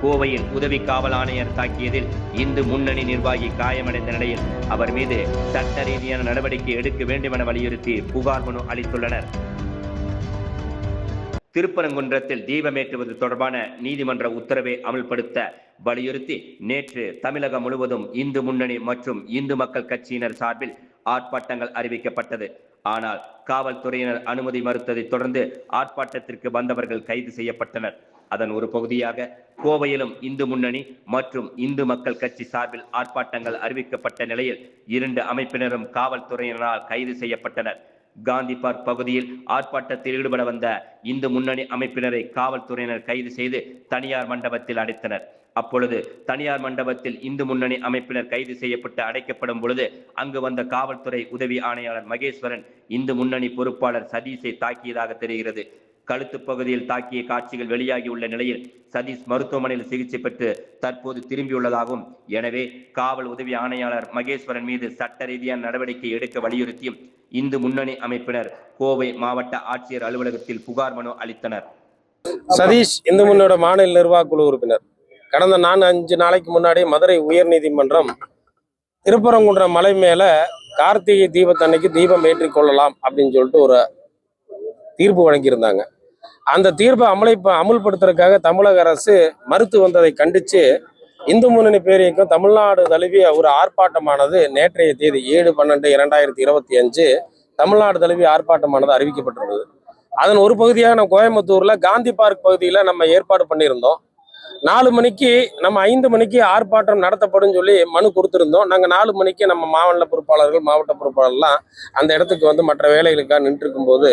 கோவையில் உதவி காவல் ஆணையர் தாக்கியதில் இந்து முன்னணி நிர்வாகி காயமடைந்த நிலையில் அவர் மீது சட்ட ரீதியான நடவடிக்கை எடுக்க வேண்டும் என வலியுறுத்தி புகார் மனு அளித்துள்ளனர். திருப்பரங்குன்றத்தில் தீபமேற்றுவது தொடர்பான நீதிமன்ற உத்தரவை அமல்படுத்த வலியுறுத்தி நேற்று தமிழகம் முழுவதும் இந்து முன்னணி மற்றும் இந்து மக்கள் கட்சியினர் சார்பில் ஆர்ப்பாட்டங்கள் அறிவிக்கப்பட்டது. ஆனால் காவல்துறையினர் அனுமதி மறுத்ததைத் தொடர்ந்து ஆர்ப்பாட்டத்திற்கு வந்தவர்கள் கைது செய்யப்பட்டனர். அதன் ஒரு பகுதியாக கோவையிலும் இந்து முன்னணி மற்றும் இந்து மக்கள் கட்சி சார்பில் ஆர்ப்பாட்டங்கள் அறிவிக்கப்பட்ட நிலையில் இரண்டு அமைப்பினரும் காவல்துறையினரால் கைது செய்யப்பட்டனர். காந்தி பார்க் பகுதியில் ஆர்ப்பாட்டத்தில் ஈடுபட வந்த இந்து முன்னணி அமைப்பினரை காவல்துறையினர் கைது செய்து தனியார் மண்டபத்தில் அடைத்தனர். அப்பொழுது தனியார் மண்டபத்தில் இந்து முன்னணி அமைப்பினர் கைது செய்யப்பட்டு அடைக்கப்படும் பொழுது அங்கு வந்த காவல்துறை உதவி ஆணையாளர் மகேஸ்வரன் இந்து முன்னணி பொறுப்பாளர் சதீஷை தாக்கியதாக தெரிகிறது. கழுத்து பகுதியில் தாக்கிய காட்சிகள் வெளியாகியுள்ள நிலையில் சதீஷ் மருத்துவமனையில் சிகிச்சை பெற்று தற்போது திரும்பியுள்ளதாகவும் எனவே காவல் உதவி ஆணையாளர் மகேஸ்வரன் மீது சட்ட ரீதியான நடவடிக்கை எடுக்க வலியுறுத்தியும் இந்து முன்னணி அமைப்பினர் கோவை மாவட்ட ஆட்சியர் அலுவலகத்தில் புகார் மனு அளித்தனர். சதீஷ் இந்து முன்னோட மாநில நிர்வாக குழு உறுப்பினர். கடந்த நான்கு அஞ்சு நாளைக்கு முன்னாடி மதுரை உயர்நீதிமன்றம் திருப்பரங்குன்றம் மலை மேல கார்த்திகை தீபத்தன்னைக்கு தீபம் ஏற்றிக்கொள்ளலாம் அப்படின்னு சொல்லிட்டு ஒரு தீர்ப்பு வழங்கியிருந்தாங்க. அந்த தீர்ப்பை அமலை அமுல்படுத்துறதுக்காக தமிழக அரசு மறுத்து வந்ததை கண்டிச்சு இந்து முன்னணி பேரியக்கம் தமிழ்நாடு தழுவிய ஒரு ஆர்ப்பாட்டமானது நேற்றைய தேதி ஏழு பன்னெண்டு இரண்டாயிரத்தி இருபத்தி அஞ்சு தமிழ்நாடு தழுவிய ஆர்ப்பாட்டமானது அறிவிக்கப்பட்டிருந்தது. அதன் ஒரு பகுதியாக நம்ம கோயம்புத்தூர்ல காந்தி பார்க் பகுதியில நம்ம ஏற்பாடு பண்ணியிருந்தோம். நாலு மணிக்கு நம்ம ஐந்து மணிக்கு ஆர்ப்பாட்டம் நடத்தப்படும் சொல்லி மனு கொடுத்திருந்தோம். நாங்க நாலு மணிக்கு நம்ம மாவட்ட பொறுப்பாளர்கள் மாவட்ட பொறுப்பாளர்லாம் அந்த இடத்துக்கு வந்து மற்ற வேலைகளுக்காக நின்று இருக்கும்போது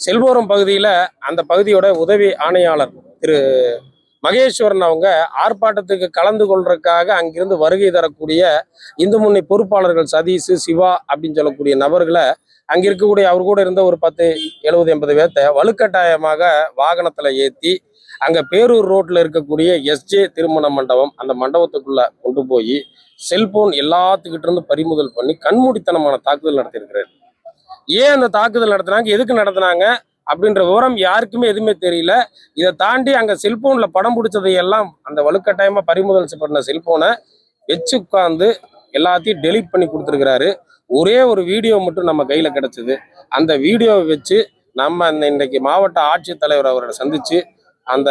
செல்வோரம் பகுதியில அந்த பகுதியோட உதவி ஆணையாளர் திரு மகேஸ்வரன் அவங்க ஆர்ப்பாட்டத்துக்கு கலந்து கொள்றதுக்காக அங்கிருந்து வருகை தரக்கூடிய இந்து முன்னணி பொறுப்பாளர்கள் சதீஷ் சிவா அப்படின்னு சொல்லக்கூடிய நபர்களை அங்க இருக்கக்கூடிய அவர் கூட இருந்த ஒரு பத்து எழுபது எண்பது பேர்த்த வலுக்கட்டாயமாக வாகனத்துல ஏத்தி அங்க பேரூர் ரோட்ல இருக்கக்கூடிய எஸ்ஜே திருமண மண்டபம் அந்த மண்டபத்துக்குள்ள கொண்டு போய் செல்போன் எல்லாத்துக்கிட்ட இருந்து பறிமுதல் பண்ணி கண்மூடித்தனமான தாக்குதல் நடத்தியிருக்கிறார். ஏன் அந்த தாக்குதல் நடத்தினாங்க? எதுக்கு நடத்தினாங்க? அப்படின்ற விவரம் யாருக்குமே எதுவுமே தெரியல. இதை தாண்டி அங்கே செல்போனில் படம் பிடிச்சதையெல்லாம் அந்த வலுக்கட்டாயமாக பறிமுதல் பண்ண செல்போனை வச்சு உட்காந்து எல்லாத்தையும் டெலீட் பண்ணி கொடுத்துருக்கிறாரு. ஒரே ஒரு வீடியோ மட்டும் நம்ம கையில் கிடச்சிது. அந்த வீடியோவை வச்சு நம்ம அந்த இன்றைக்கு மாவட்ட ஆட்சித்தலைவர் அவரை சந்தித்து அந்த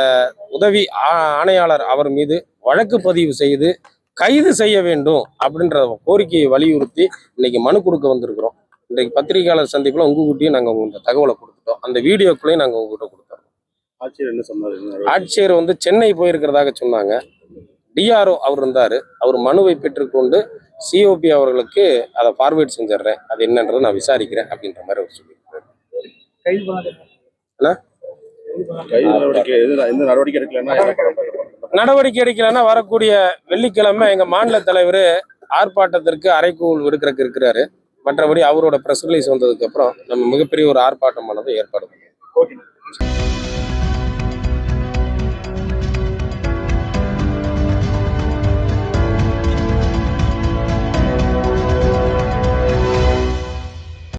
உதவி ஆ- ஆணையாளர் அவர் மீது வழக்கு பதிவு செய்து கைது செய்ய வேண்டும் அப்படின்ற கோரிக்கையை வலியுறுத்தி இன்னைக்கு மனு கொடுக்க வந்திருக்கிறோம். இன்றைக்கு பத்திரிகையாளர் சந்திப்பில் உங்ககிட்டயும் நாங்கள் இந்த தகவலை கொடுத்துட்டோம் அந்த வீடியோக்குள்ளேயும் நாங்க உங்ககிட்ட கொடுத்தோம். ஆட்சியர் என்ன சொன்னாரு? ஆட்சியர் வந்து சென்னை போயிருக்கிறதாக சொன்னாங்க. டிஆர்ஓ அவர் இருந்தாரு. அவர் மனுவை பெற்றுக்கொண்டு சிஓபி அவர்களுக்கு அதை ஃபார்வேர்ட் செஞ்சிடுறேன். அது என்னன்றதை நான் விசாரிக்கிறேன் அப்படின்ற மாதிரி அவர்? கைது நடவடிக்கை எது எந்த நடவடிக்கை எடுக்கலன்னா வரக்கூடிய வெள்ளிக்கிழமை எங்க மாநில தலைவர் ஆர்ப்பாட்டத்திற்கு அறைகூல் விடுக்கிறதுக்கு இருக்கிறாரு. மற்றபடி அவரோட ப்ரெஸ் ரிலீஸ் வந்ததுக்கு அப்புறம் நம்ம மிகப்பெரிய ஒரு ஆர்ப்பாட்டமானது ஏற்பாடு பண்ணுவோம்